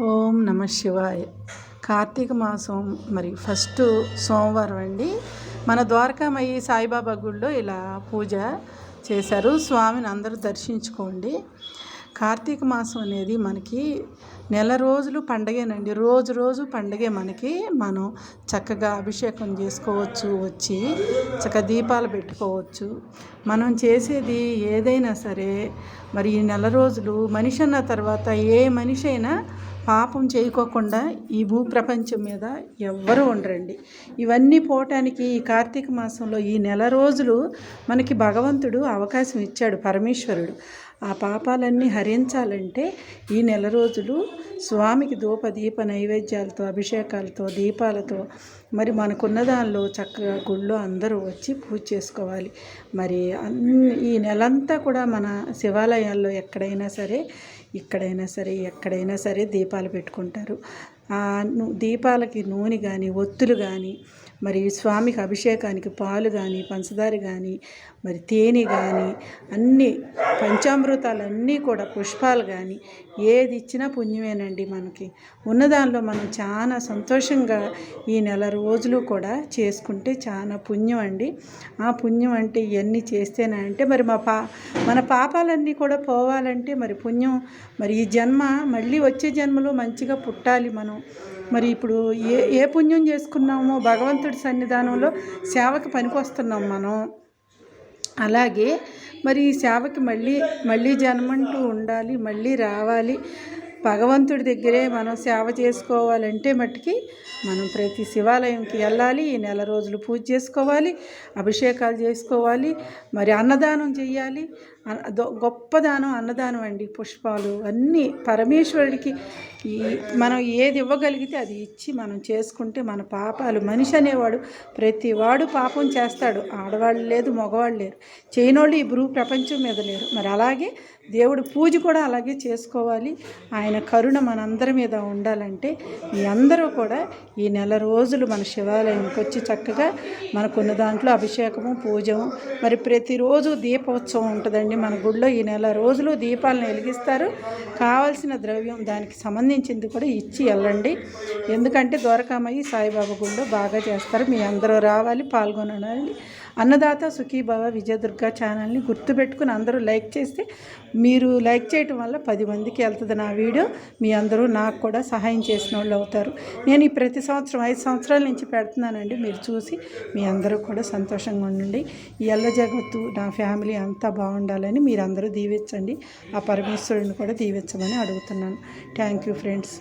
ఓం నమ శివాయ. కార్తీక మాసం మరి ఫస్ట్ సోమవారం అండి. మన ద్వారకామయ్యి సాయిబాబా గుడిలో ఇలా పూజ చేశారు. స్వామిని అందరూ దర్శించుకోండి. కార్తీక మాసం అనేది మనకి నెల రోజులు పండగేనండి. రోజు రోజు పండగే మనకి. మనం చక్కగా అభిషేకం చేసుకోవచ్చు వచ్చి చక్కగా దీపాలు పెట్టుకోవచ్చు. మనం చేసేది ఏదైనా సరే మరి ఈ నెల రోజులు మనిషి అన్న తర్వాత ఏ మనిషి అయినా పాపం చేయకోకుండా ఈ భూ ప్రపంచం మీద ఎవ్వరూ ఉండరండి. ఇవన్నీ పోవటానికి ఈ కార్తీక మాసంలో ఈ నెల రోజులు మనకి భగవంతుడు అవకాశం ఇచ్చాడు పరమేశ్వరుడు. ఆ పాపాలన్నీ హరించాలంటే ఈ నెల రోజులు స్వామికి ధూప దీప నైవేద్యాలతో అభిషేకాలతో దీపాలతో మరి మనకున్న దానిలో చక్కగా గుళ్ళో అందరూ వచ్చి పూజ చేసుకోవాలి. మరి అన్ని ఈ నెలంతా కూడా మన శివాలయాల్లో ఎక్కడైనా సరే ఇక్కడైనా సరే ఎక్కడైనా సరే దీప దీపాలు పెట్టుకుంటారు. దీపాలకి నూనె కానీ ఒత్తులు కానీ మరి స్వామికి అభిషేకానికి పాలు కానీ పంచదార కానీ మరి తేనె కానీ అన్నీ పంచామృతాలన్నీ కూడా పుష్పాలు కానీ ఏది ఇచ్చినా పుణ్యమేనండి మనకి. ఉన్నదానిలో మనం చాలా సంతోషంగా ఈ నెల రోజులు కూడా చేసుకుంటే చాలా పుణ్యం అండి. ఆ పుణ్యం అంటే ఇవన్నీ చేస్తేనే అంటే మరి మా పా మన పాపాలన్నీ కూడా పోవాలంటే మరి పుణ్యం. మరి ఈ జన్మ మళ్ళీ వచ్చే జన్మలో మంచిగా పుట్టాలి మనం. మరి ఇప్పుడు ఏ ఏ పుణ్యం చేసుకున్నామో భగవంతు సన్నిధానంలో సేవకి పనికొస్తున్నాం మనం. అలాగే మరి ఈ సేవకి మళ్ళీ మళ్ళీ జన్మంటూ ఉండాలి మళ్ళీ రావాలి. భగవంతుడి దగ్గరే మనం సేవ చేసుకోవాలంటే మట్టుకి మనం ప్రతి శివాలయంకి వెళ్ళాలి ఈ నెల రోజులు పూజ చేసుకోవాలి అభిషేకాలు చేసుకోవాలి మరి అన్నదానం చేయాలి. గొప్ప దానం అన్నదానం అండి. పుష్పాలు అన్నీ పరమేశ్వరుడికి ఈ మనం ఏది ఇవ్వగలిగితే అది ఇచ్చి మనం చేసుకుంటే మన పాపాలు మనిషి అనేవాడు ప్రతి వాడు పాపం చేస్తాడు. ఆడవాళ్ళు లేదు మగవాళ్ళు లేరు. చేయనోళ్ళు ఈ భూ ప్రపంచం మీద లేరు. మరి అలాగే దేవుడు పూజ కూడా అలాగే చేసుకోవాలి. ఆయన కరుణ మనందరి మీద ఉండాలంటే మీ అందరూ కూడా ఈ నెల రోజులు మన శివాలయంకి వచ్చి చక్కగా మనకున్న దాంట్లో అభిషేకము పూజము మరి ప్రతిరోజు దీపోత్సవం ఉంటుందండి. మన గుడిలో ఈ నెల రోజులు దీపాలను వెలిగిస్తారు. కావాల్సిన ద్రవ్యం దానికి సంబంధించింది కూడా ఇచ్చి వెళ్ళండి. ఎందుకంటే ద్వారకామయ్యి సాయిబాబా గుడిలో బాగా చేస్తారు. మీ అందరూ రావాలి పాల్గొనాలి. అన్నదాత సుఖీభవ విజయదుర్గ ఛానల్ని గుర్తుపెట్టుకుని అందరూ లైక్ చేస్తే మీరు లైక్ చేయటం వల్ల పది మందికి వెళ్తుంది నా వీడియో. మీ అందరూ నాకు కూడా సహాయం చేసిన వాళ్ళు అవుతారు. నేను ఈ ప్రతి సంవత్సరం ఐదు సంవత్సరాల నుంచి పెడుతున్నానండి. మీరు చూసి మీ అందరూ కూడా సంతోషంగా ఉండండి. ఈ ఎల్ల జగత్తు నా ఫ్యామిలీ అంతా బాగుండాలని మీరు అందరూ దీవించండి. ఆ పరమేశ్వరుని కూడా దీవించమని అడుగుతున్నాను. Thank you friends.